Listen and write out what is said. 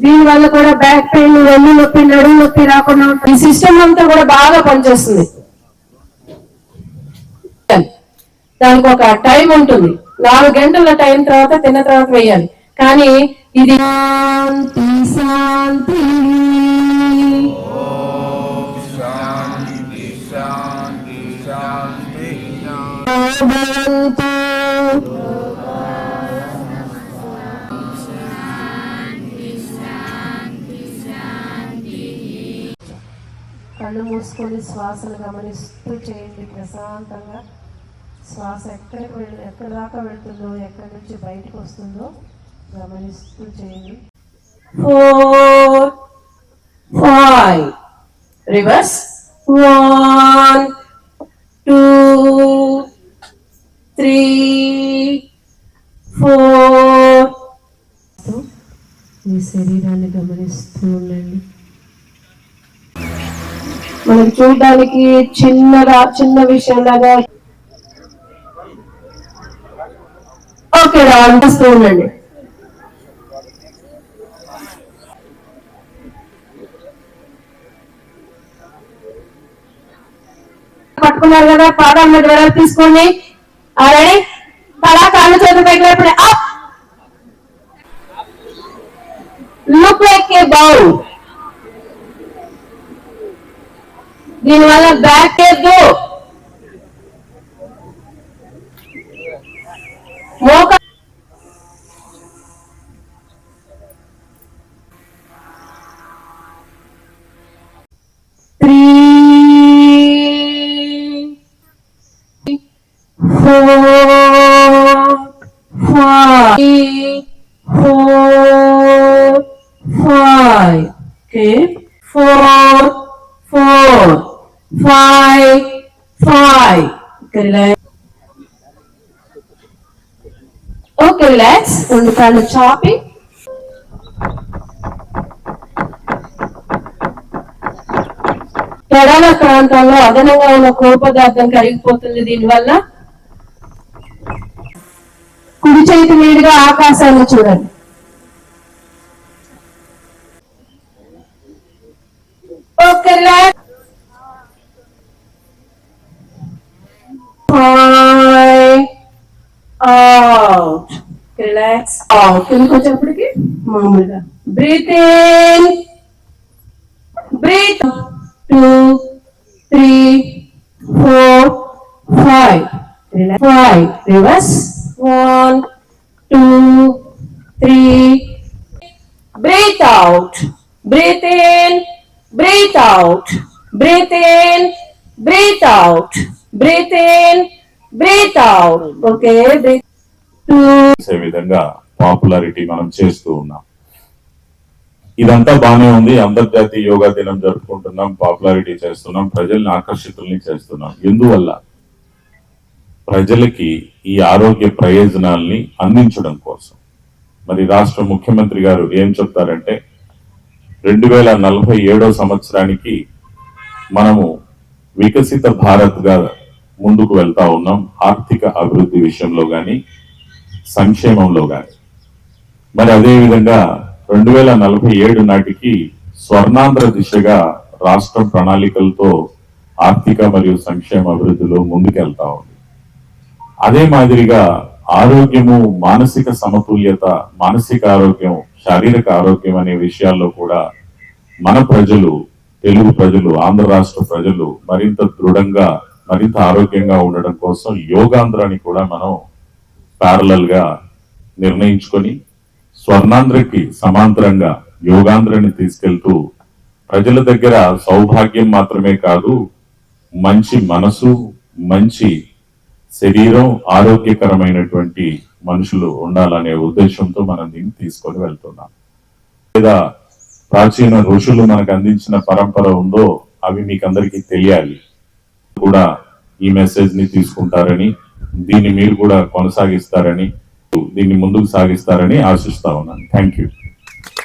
దీని వల్ల కూడా బ్యాక్ పెయిన్ వెన్ను నొప్పి నడుము నొప్పి రాకుండా. ఈ సిస్టమ్ అంతా కూడా బాగా పనిచేస్తుంది దానికి ఒక టైం ఉంటుంది నాలుగు గంటల టైం తర్వాత తిన్న తర్వాత వేయాలి కానీ ఇది శాంతి శాంతి భవంతు. కళ్ళు మూసుకొని శ్వాసను గమనిస్తూ చేయండి. ప్రశాంతంగా శ్వాస ఎక్కడికి వెళ్ళి ఎక్కడి దాకా వెళ్తుందో ఎక్కడి నుంచి బయటకు వస్తుందో గమనిస్తూ చేయండి. Four five reverse. One two three four. మీ శరీరాన్ని గమనిస్తూ ఉండండి. మనకి చూడడానికి చిన్నగా చిన్న విషయం లాగా ఓకే రా అనిపిస్తూ ఉండండి. పట్టుకున్నారు కదా పాదాల మీద వెడల్పు తీసుకోండి. రెడీ? తలా కాళ్ళు చేతులు పైకి up. Look like a bowl దీనివల్ల బ్యాక్ ఎద్దు మోక three four five four five okay four Four five five relax okay relax రెండు కాళ్ళు చాపి ఎడల ప్రాంతాల్లో అదనంగా ఉన్న కొవ్వు పదార్థం కరిగిపోతుంది దీనివల్ల కుడి చేతి మీదుగా ఆకాశాన్ని చూడండి రిలాక్స్ కిందకి వచ్చేప్పటికి మామూలుగా. Breathe in breathe two three four five five reverse one two three breathe out breathe in breathe out breathe in breathe out breathe in breathe out okay breathe చేసే విధంగా పాపులారిటీ మనం చేస్తూ ఉన్నాం. ఇదంతా బానే ఉంది. అంతర్జాతీయ యోగా దినం జరుపుకుంటున్నాం పాపులారిటీ చేస్తున్నాం ప్రజల్ని ఆకర్షితుల్ని చేస్తున్నాం. ఎందువల్ల? ప్రజలకి ఈ ఆరోగ్య ప్రయోజనాల్ని అందించడం కోసం. మరి రాష్ట్ర ముఖ్యమంత్రి గారు ఏం చెప్తారంటే రెండు వేల నలభై ఏడో సంవత్సరానికి మనము వికసిత భారత్గా ముందుకు వెళ్తా ఉన్నాం. ఆర్థిక అభివృద్ధి విషయంలో కానీ సంక్షేమంలో గాని మరి అదే విధంగా రెండు వేల నలభై ఏడు నాటికి స్వర్ణాంధ్ర దిశగా రాష్ట్ర ప్రణాళికలతో ఆర్థిక మరియు సంక్షేమ అభివృద్ధిలో ముందుకెళ్తా ఉంది. అదే మాదిరిగా ఆరోగ్యము మానసిక సమతుల్యత మానసిక ఆరోగ్యం శారీరక ఆరోగ్యం అనే విషయాల్లో కూడా మన ప్రజలు తెలుగు ప్రజలు ఆంధ్ర రాష్ట్ర ప్రజలు మరింత దృఢంగా మరింత ఆరోగ్యంగా ఉండడం కోసం యోగాంధ్రాన్ని కూడా మనం ప్యారలల్గా నిర్ణయించుకొని స్వర్ణాంధ్రకి సమాంతరంగా యోగాంధ్రని తీసుకెళ్తూ ప్రజల దగ్గర సౌభాగ్యం మాత్రమే కాదు మంచి మనసు మంచి శరీరం ఆరోగ్యకరమైనటువంటి మనుషులు ఉండాలనే ఉద్దేశంతో మనం దీన్ని తీసుకొని వెళ్తున్నాం. లేదా ప్రాచీన ఋషులు మనకు అందించిన పరంపర ఉందో అవి మీకు అందరికీ తెలియాలి. కూడా ఈ మెసేజ్ని తీసుకుంటారని దీన్ని మీరు కూడా కొనసాగిస్తారని దీన్ని ముందుకు సాగిస్తారని ఆశిస్తా ఉన్నాను. Thank you